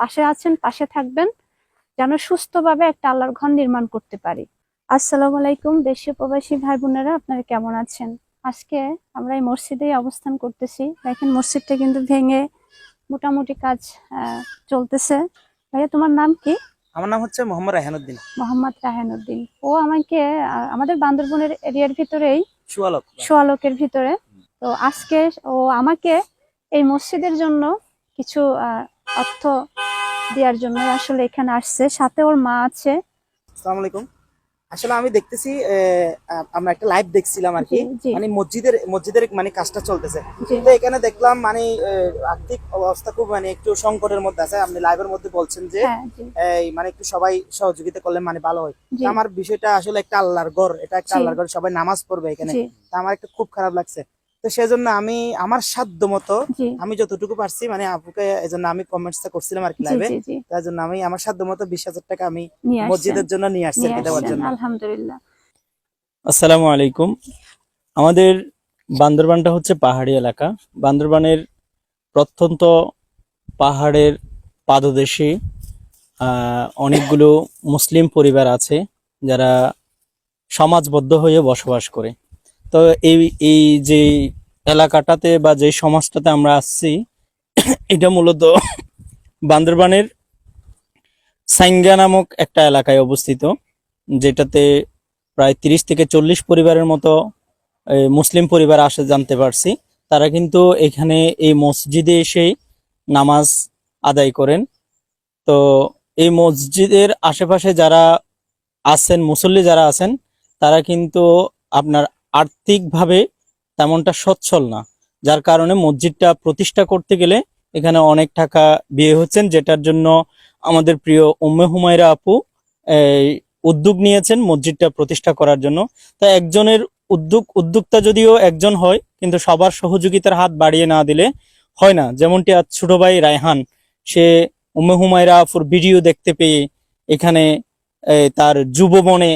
পাশে আছেন পাশে থাকবেন যেন সুস্থভাবে একটা আল্লাহর ঘর নির্মাণ করতে পারি। আসসালামু আলাইকুম দেশীয় প্রবাসী ভাই বোনেরা আপনারা কেমন আছেন? আজকে আমরা এই মসজিদে অবস্থান করতেছি। দেখেন মসজিদটা কিন্তু ভেঙে মোটামুটি কাজ চলতেছে। ভাইয়া তোমার নাম কি? আমার নাম হচ্ছে মোহাম্মদ রায়হানুদ্দিন। মোহাম্মদ রাহানুদ্দিন ও আমাকে আমাদের বান্দরবনের এরিয়ার ভিতরেই সুয়ালক। সোয়ালোকের ভিতরে। তো আজকে ও আমাকে এই মসজিদের জন্য কিছু আহ, অর্থ দেওয়ার জন্য আসলে এখানে আসছে। সাথে ওর মা আছে। আসসালামু আলাইকুম। আসলে আমি দেখতেছি আমরা একটা লাইভ দেখছিলাম আর কি। মানে মসজিদের মসজিদের মানে কাজটা চলতেছে। তো এখানে দেখলাম মানে আর্থিক অবস্থা খুব মানে একটু সংকটের মধ্যে আছে। আপনি লাইভের মধ্যে বলছেন যে হ্যাঁ এই মানে একটু সবাই সহযোগিতা করলে মানে ভালো হয়। আমার বিষয়টা আসলে একটা আল্লাহর ঘর। এটা একটা আল্লাহর ঘর। সবাই নামাজ পড়বে এখানে। আমার একটা খুব খারাপ লাগছে। তো সেজন্য আমি আমার সাধ্য মতো আমি যতটুকু পারছি মানে আপুকে এজন্য আমি কমেন্টসটা করছিলাম আর কি লাইভে তার জন্য আমি আমার সাধ্য মতো বিশ হাজার টাকা আমি মসজিদের জন্য নিয়ে আসছি দেওয়ার জন্য। আলহামদুলিল্লাহ। আসসালামু আলাইকুম। আমাদের বান্দরবানটা হচ্ছে পাহাড়ি এলাকা। বান্দরবানের প্রত্যন্ত পাহাড়ের পাদদেশে আহ, অনেকগুলো মুসলিম পরিবার আছে যারা সমাজবদ্ধ হয়ে বসবাস করে। তো এই এই যে এলাকাটাতে বা যে সমাজটাতে আমরা আসছি, এটা মূলত বান্দরবানের সাইঙ্গা নামক একটা এলাকায় অবস্থিত, যেটাতে প্রায় তিরিশ থেকে চল্লিশ পরিবারের মতো মুসলিম পরিবার আসে জানতে পারছি। তারা কিন্তু এখানে এই মসজিদে এসে নামাজ আদায় করেন। তো এই মসজিদের আশেপাশে যারা আছেন, মুসল্লি যারা আছেন, তারা কিন্তু আপনার আর্থিকভাবে তেমনটা সচ্ছল না, যার কারণে মসজিদটা প্রতিষ্ঠা করতে গেলে এখানে অনেক টাকা বিয়ে হচ্ছেন, যেটার জন্য আমাদের প্রিয় উম্মে হুমায়রা আপু উদ্যোগ নিয়েছেন মসজিদটা প্রতিষ্ঠা করার জন্য। তা একজনের উদ্যোগ, উদ্যোক্তা যদিও একজন হয়, কিন্তু সবার সহযোগিতার হাত বাড়িয়ে না দিলে হয় না। যেমনটি আজ ছোট ভাই রায়হান, সে উম্মে হুমায়রা আফুর ভিডিও দেখতে পেয়ে এখানে তার যুব যুবমনে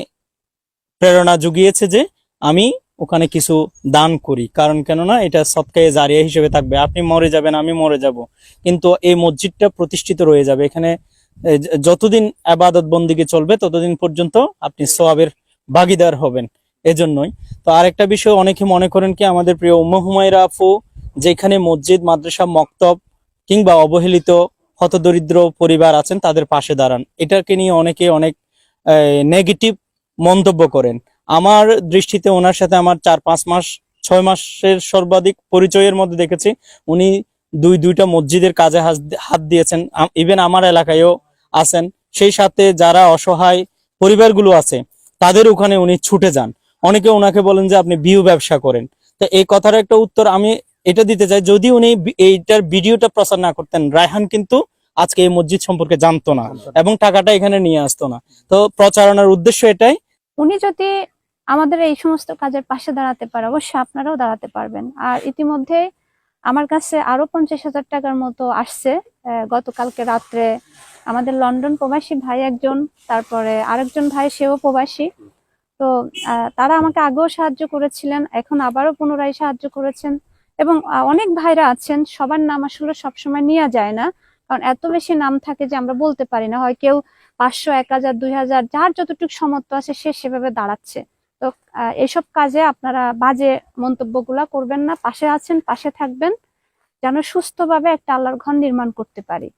প্রেরণা জুগিয়েছে যে, আমি ওখানে কিছু দান করি। কারণ কেননা এটা সৎকায়ে জারিয়া হিসেবে থাকবে। আপনি মরে যাবেন, আমি মরে যাব। কিন্তু এই মসজিদটা প্রতিষ্ঠিত রয়ে যাবে। এখানে যতদিন আবাদত বন্দিকে চলবে, ততদিন পর্যন্ত আপনি সোয়াবের ভাগিদার হবেন। এজন্যই। তো আরেকটা বিষয় অনেকে মনে করেন কি, আমাদের প্রিয় উম্মা হুমায়রা আপু, যেখানে মসজিদ, মাদ্রাসা, মক্তব কিংবা অবহেলিত হতদরিদ্র পরিবার আছেন, তাদের পাশে দাঁড়ান। এটাকে নিয়ে অনেকে অনেক নেগেটিভ মন্তব্য করেন। আমার দৃষ্টিতে ওনার সাথে আমার চার পাঁচ মাস ছয় মাসের সর্বাধিক পরিচয়ের মধ্যে দেখেছি। উনি দুই দুইটা মসজিদের কাজে হাত- হাত দিয়েছেন। ইভেন আমার এলাকায়ও আছেন। সেই সাথে যারা অসহায় পরিবারগুলো আছে তাদের ওখানে উনি ছুটে যান। অনেকে ওনাকে বলেন যে আপনি বিউ ব্যবসা করেন। তো এই কথার একটা উত্তর আমি এটা দিতে চাই যদি উনি এইটার ভিডিওটা প্রচার না করতেন রায়হান কিন্তু আজকে এই মসজিদ সম্পর্কে জানতো না। এবং টাকাটা এখানে নিয়ে আসতো না। তো প্রচারণার উদ্দেশ্য এটাই। উনি যদি আমাদের এই সমস্ত কাজের পাশে দাঁড়াতে পারে অবশ্যই আপনারাও দাঁড়াতে পারবেন। আর ইতিমধ্যে আমার কাছে আরও পঞ্চাশ হাজার টাকার মতো আসছে গতকালকে রাত্রে আমাদের লন্ডন প্রবাসী ভাই একজন, তারপরে আরেকজন ভাই, সেও প্রবাসী। তো তারা আমাকে আগেও সাহায্য করেছিলেন, এখন আবারও পুনরায় সাহায্য করেছেন। এবং অনেক ভাইরা আছেন, সবার নাম আসলে সবসময় নেওয়া যায় না। কারণ এত বেশি নাম থাকে যে আমরা বলতে পারি না, হয় কেউ পাঁচশো, এক হাজার, দুই হাজার, যার যতটুকু সমর্থ আছে সে সেভাবে দাঁড়াচ্ছে। তো এসব কাজে আপনারা বাজে মন্তব্যগুলা করবেন না। পাশে আছেন, পাশে থাকবেন। যেন সুস্থভাবে একটা আল্লাহর ঘর নির্মাণ করতে পারি।